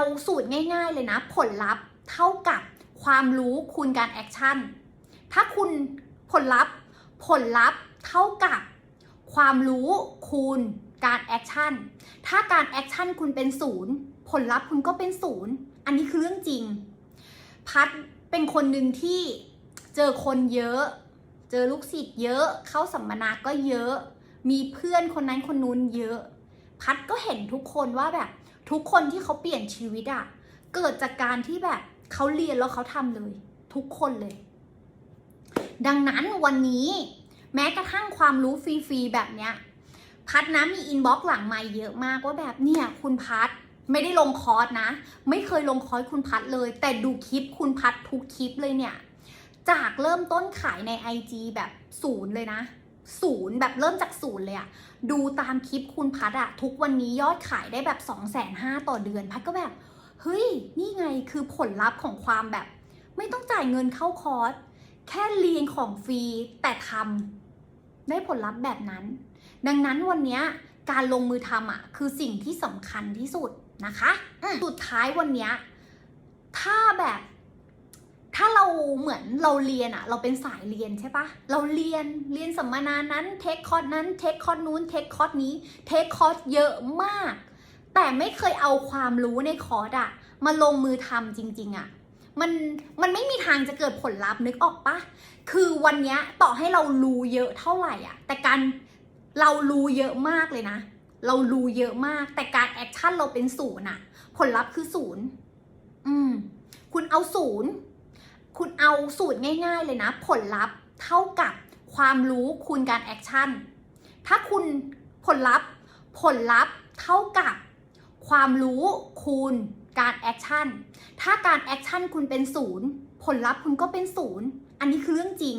เอาสูตรง่าย ๆ เลยนะ ผลลัพธ์เท่ากับความรู้คูณการแอคชั่น ถ้าคุณผลลัพธ์ผลลัพธ์เท่ากับความรู้คูณการแอคชั่น ถ้าการแอคชั่นคุณเป็นศูนย์ผลลัพธ์คุณก็เป็นศูนย์อันนี้คือเรื่องจริง พัดเป็นคนหนึ่งที่เจอคนเยอะ เจอลูกศิษย์เยอะ เข้าสัมมนาก็เยอะ มีเพื่อนคนนั้นคนนู้นเยอะ พัดก็เห็นทุกคนว่าแบบ ทุกคนที่เขาเปลี่ยนชีวิตอะเกิดจากการที่แบบเขาเรียนแล้วเขาทำเลย ทุกคนเลย ดังนั้นวันนี้แม้กระทั่งความรู้ฟรีๆแบบเนี้ย พัดนะมีอินบ็อกซ์หลังไม่เยอะมากว่าแบบเนี่ยคุณพัดไม่ได้ลงคอร์สนะ ไม่เคยลงคอร์สคุณพัดเลย แต่ดูคลิปคุณพัดทุกคลิปเลยเนี่ย จากเริ่มต้นขายใน IG แบบศูนย์เลยนะ ศูนย์แบบเริ่มจากศูนย์เลยอะดูตามคลิปคุณพัดอะทุกวันนี้ยอดขายได้แบบ2องแสนห้าต่อเดือน พัดก็แบบ เฮ้ย นี่ไงคือผลลัพธ์ของความแบบ ไม่ต้องจ่ายเงินเข้าคอร์สแค่เรียนของฟรีแต่ทำได้ผลลัพธ์แบบนั้น ดังนั้นวันนี้การลงมือทำอะคือสิ่งที่สำคัญที่สุดนะคะ สุดท้ายวันนี้ถ้าแบบ ถ้าเราเหมือนเราเรียนอะเราเป็นสายเรียนใช่ปะเราเรียนเรียนสัมมนานั้นเทคคอร์สนั้นเทคคอร์สนู้นเทคคอร์สนี้เทคคอร์สเยอะมาก แต่ไม่เคยเอาความรู้ในคอร์สอะมาลงมือทำจริง ๆอะมันมันไม่มีทางจะเกิดผลลัพธ์นึกออกปะคือวันเนี้ยต่อให้เรารู้เยอะเท่าไหร่อะแต่การเรารู้เยอะมากเลยนะ เรารู้เยอะมาก แต่การแอคชั่นเราเป็นศูนย์อะผลลัพธ์คือศูนย์อืมคุณเอาศูนย์ คุณเอาสูตรง่ายๆเลยนะ ผลลัพธ์เท่ากับความรู้คูณการแอคชั่น ถ้าคุณผลลัพธ์ผลลัพธ์เท่ากับความรู้คูณการแอคชั่น ถ้าการแอคชั่นคุณเป็นศูนย์ผลลัพธ์คุณก็เป็นศูนย์ อันนี้คือเรื่องจริง